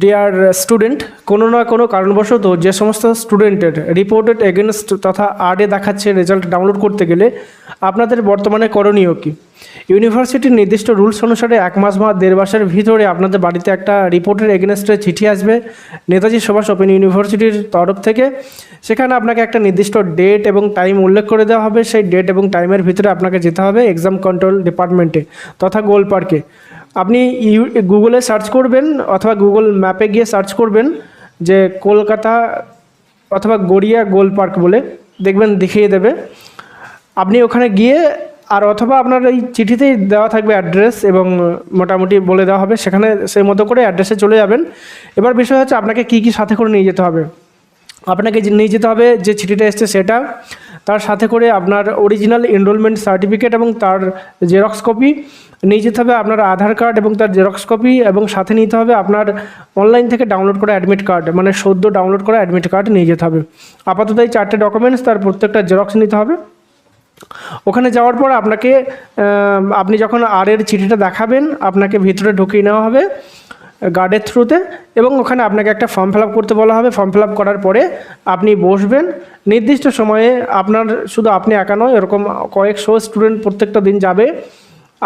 Dear student কোনো না কোনো কারণবশত যে সমস্ত স্টুডেন্টের রিপোর্টেড এগেনস্ট তথা আর্ডে দেখাচ্ছে রেজাল্ট ডাউনলোড করতে গেলে আপনাদের বর্তমানে করণীয় কী? ইউনিভার্সিটির নির্দিষ্ট রুলস অনুসারে এক মাস বা দেড় মাসের ভিতরে আপনাদের বাড়িতে একটা রিপোর্টের এগেনস্টে চিঠি আসবে। নেতাজি সুভাষ ওপেন ইউনিভার্সিটির তরফ থেকে। সেখানে আপনাকে একটা নির্দিষ্ট ডেট এবং টাইম উল্লেখ করে দেওয়া হবে। সেই ডেট এবং টাইমের ভিতরে আপনাকে যেতে হবে এক্সাম কন্ট্রোল ডিপার্টমেন্টে তথা গোল পার্কে আপনি ইউ গুগলে সার্চ করবেন অথবা গুগল ম্যাপে গিয়ে সার্চ করবেন যে কলকাতা অথবা গড়িয়া গোল পার্ক বলে, দেখবেন দেখিয়ে দেবে। আপনি ওখানে গিয়ে আর অথবা আপনার এই চিঠিতেই দেওয়া থাকবে অ্যাড্রেস এবং মোটামুটি বলে দেওয়া হবে, সেখানে সেই মতো করে অ্যাড্রেসে চলে যাবেন। এবার বিষয় হচ্ছে আপনাকে কী কী সাথে করে নিয়ে যেতে হবে। আপনাকে নিয়ে যেতে হবে যে চিঠিটা এসছে সেটা তার সাথে করে আপনার অরিজিনাল এনরোলমেন্ট সার্টিফিকেট এবং তার জেরক্স কপি নিয়ে যেতে হবে আপনার আধার কার্ড এবং তার জেরক্স কপি এবং সাথে নিতে হবে আপনার অনলাইন থেকে ডাউনলোড করা অ্যাডমিট কার্ড মানে সদ্য ডাউনলোড করা অ্যাডমিট কার্ড নিয়ে যেতে হবে। আপাতত এই চারটে ডকুমেন্টস তার প্রত্যেকটা জেরক্স নিতে হবে। ওখানে যাওয়ার পর আপনাকে আপনি যখন আর এর চিঠিটা দেখাবেন, আপনাকে ভিতরে ঢুকিয়ে নেওয়া হবে। গার্ডের থ্রুতে এবং ওখানে আপনাকে একটা ফর্ম ফিল করতে বলা হবে। ফর্ম ফিল করার পরে আপনি বসবেন। নির্দিষ্ট সময়ে আপনার, শুধু আপনি একা নয়, এরকম কয়েকশো স্টুডেন্ট প্রত্যেকটা দিন যাবে।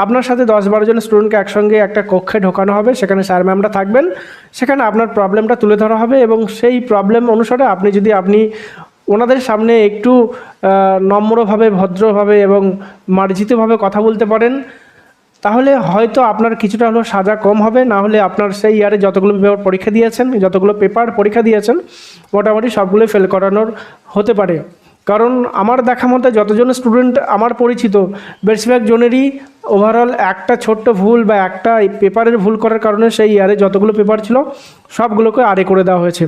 আপনার সাথে দশ বারো জন স্টুডেন্টকে একসঙ্গে একটা কক্ষে ঢোকানো হবে। সেখানে স্যার ম্যামরা থাকবেন। সেখানে আপনার প্রবলেমটা তুলে ধরা হবে এবং সেই প্রবলেম অনুসারে আপনি যদি আপনি ওনাদের সামনে একটু নম্রভাবে, ভদ্রভাবে এবং মার্জিতভাবে কথা বলতে পারেন তাহলে হয়তো আপনার কিছুটা হলেও সাজা কম হবে, না হলে আপনার সেই ইয়ারে যতগুলো পেপার পরীক্ষা দিয়েছেন, যতগুলো পেপার পরীক্ষা দিয়েছেন, মোটামুটি সবগুলো ফেল করানোর হতে পারে। কারণ আমার দেখা মতে যতজন স্টুডেন্ট আমার পরিচিত, বেশিরভাগ জনেরই ওভারঅল একটা ছোট্ট ভুল বা একটা পেপারের ভুল করার কারণে সেই ইয়ারে যতগুলো পেপার ছিল, সবগুলোকে আরে করে দেওয়া হয়েছে।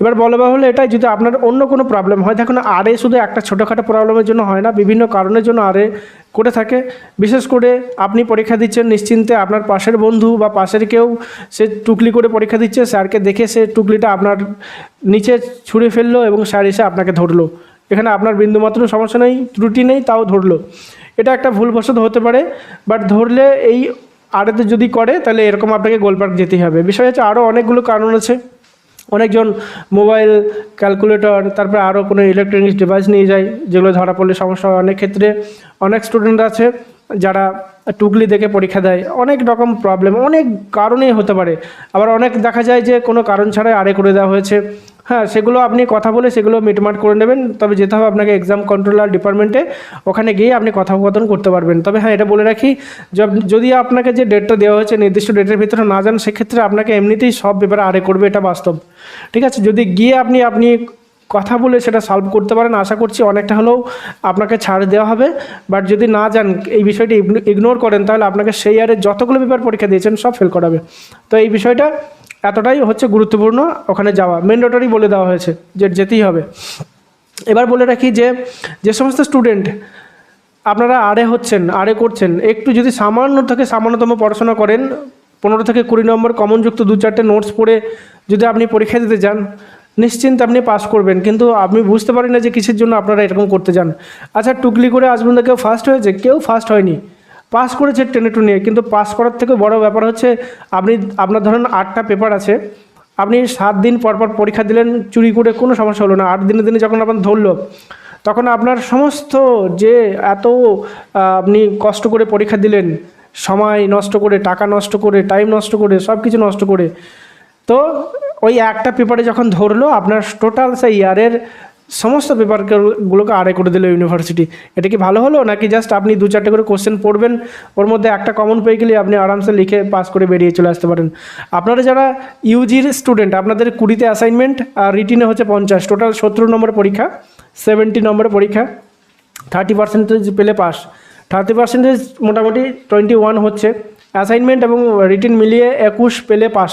এবার বলা হলে এটাই, যদি আপনার অন্য কোনো প্রবলেম হয়, দেখুন আরে শুধু একটা ছোটোখাটো প্রবলেমের জন্য হয় না, বিভিন্ন কারণের জন্য আরে করে থাকে। বিশেষ করে আপনি পরীক্ষা দিচ্ছেন, নিশ্চিন্তে আপনার পাশের বন্ধু বা পাশের কেউ, সে টুকলি করে পরীক্ষা দিচ্ছে, স্যারকে দেখে সে টুকলিটা আপনার নিচে ছুঁড়ে ফেলল এবং স্যার এসে আপনাকে ধরলো। এখানে আপনার বিন্দুমাত্র সমস্যা নেই, ত্রুটি নেই, তাও ধরলো। এটা একটা ভুলবশত হতে পারে বাট ধরলে এই আড়েতে যদি করে, তাহলে এরকম আপনাকে গোলপার্ক যেতেই হবে। বিষয় হচ্ছে আরও অনেকগুলো কারণ আছে। অনেকজন মোবাইল, ক্যালকুলেটর, তারপরে আরও কোনো ইলেকট্রনিক্স ডিভাইস নিয়ে যায়, যেগুলো ধরা পড়লে সমস্যা হয়। অনেক ক্ষেত্রে অনেক স্টুডেন্ট আছে, যারা টুকলি দেখে পরীক্ষা দেয়। অনেক রকম প্রবলেম অনেক কারণেই হতে পারে। আবার অনেক দেখা যায় যে কোনো কারণ ছাড়াই আড়ে করে দেওয়া হয়েছে। হ্যাঁ সেগুলো আপনি কথা বলে সেগুলো মিটমাট করে নেবেন। তবে যেতে হবে আপনাকে এক্সাম কন্ট্রোলার ডিপার্টমেন্টে ওখানে গিয়ে আপনি কথোপকথন করতে পারবেন। তবে হ্যাঁ এটা বলে রাখি যদি আপনাকে যে ডেটটা দেওয়া হয়েছে, নির্দিষ্ট ডেটের ভিতরে না যান, সেক্ষেত্রে আপনাকে এমনিতেই সব ব্যাপারে আড়ে করবে, এটা বাস্তব। ঠিক আছে? যদি গিয়ে আপনি আপনি কথা বলে সেটা সলভ করতে পারেন, আশা করছি অনেকটা হলেও আপনাকে ছাড় দেওয়া হবে। বাট যদি না যান, এই বিষয়টি ইগনোর করেন, তাহলে আপনাকে সেই ইয়ারে যতগুলো পেপার পরীক্ষা দিয়েছেন, সব ফেল করাবে। তো এই বিষয়টা এতটাই হচ্ছে গুরুত্বপূর্ণ ওখানে যাওয়া। ম্যান্ডেটরি বলে দেওয়া হয়েছে যে যেতেই হবে। এবার বলে রাখি যে যে সমস্ত স্টুডেন্ট আপনারা আড়ে হচ্ছেন আড়ে করছেন, একটু যদি সামান্য থেকে সামান্যতম পড়াশোনা করেন, পনেরো থেকে কুড়ি নম্বর কমনযুক্ত দু চারটে নোটস পড়ে যদি আপনি পরীক্ষা দিতে যান, নিশ্চিন্তে আপনি পাস করবেন। কিন্তু আপনি বুঝতে পারেন না যে কিসের জন্য আপনারা এরকম করতে যান। আচ্ছা টুকলি করে আসবেন কেউ ফার্স্ট হয়েছে? কেউ ফার্স্ট হয়নি। পাস করেছে টেনে টুনে কিন্তু পাস করার থেকে বড় ব্যাপার হচ্ছে আপনি, আপনার ধরেন আটটা পেপার আছে, আপনি সাত দিন পর পর পরীক্ষা দিলেন, চুরি করে কোনো সমস্যা হলো না। আট দিনে দিনে যখন আপনার ধরলো, তখন আপনার সমস্ত যে এত আপনি কষ্ট করে পরীক্ষা দিলেন, সময় নষ্ট করে, টাকা নষ্ট করে টাইম নষ্ট করে সব কিছু নষ্ট করে, তো ওই একটা পেপারে যখন ধরলো, আপনার টোটাল সেই ইয়ারের সমস্ত পেপারগুলোকে আড়ে করে দিল ইউনিভার্সিটি এটা কি ভালো হলো নাকি জাস্ট আপনি দু চারটে করে কোশ্চেন পড়বেন? ওর মধ্যে একটা কমন পেয়ে গেলে আপনি আরামসে লিখে পাস করে বেরিয়ে চলে আসতে পারেন। আপনারা যারা ইউজির স্টুডেন্ট আপনাদের কুড়িতে অ্যাসাইনমেন্ট আর রিটিনে হচ্ছে পঞ্চাশ। টোটাল সত্তর নম্বর পরীক্ষা সেভেন্টি নম্বরের পরীক্ষা থার্টি পার্সেন্টেজ পেলে পাস থার্টি পার্সেন্টেজ মোটামুটি টোয়েন্টি ওয়ান হচ্ছে। অ্যাসাইনমেন্ট এবং রিটিন মিলিয়ে একুশ পেলে পাস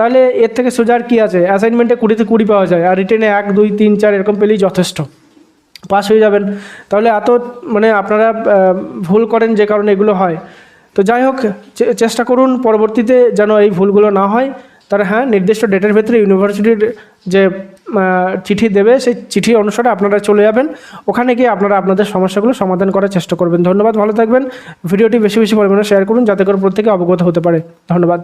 তাহলে এর থেকে সোজার কী আছে? অ্যাসাইনমেন্টে কুড়িতে কুড়ি পাওয়া যায়, আর রিটেনে এক, দুই, তিন, চার এরকম পেলেই যথেষ্ট। পাস হয়ে যাবেন। তাহলে এত মানে আপনারা ভুল করেন যে কারণে এগুলো হয়। তো যাই হোক চেষ্টা করুন পরবর্তীতে যেন এই ভুলগুলো না হয়। তারা হ্যাঁ নির্দিষ্ট ডেটের ভেতরে ইউনিভার্সিটির যে চিঠি দেবে, সেই চিঠি অনুসারে আপনারা চলে যাবেন। ওখানে গিয়ে আপনারা আপনাদের সমস্যাগুলো সমাধান করার চেষ্টা করবেন। ধন্যবাদ, ভালো থাকবেন। ভিডিওটি বেশি বেশি পরিমাণে শেয়ার করুন, যাতে করে প্রত্যেকে অবগত হতে পারে। ধন্যবাদ।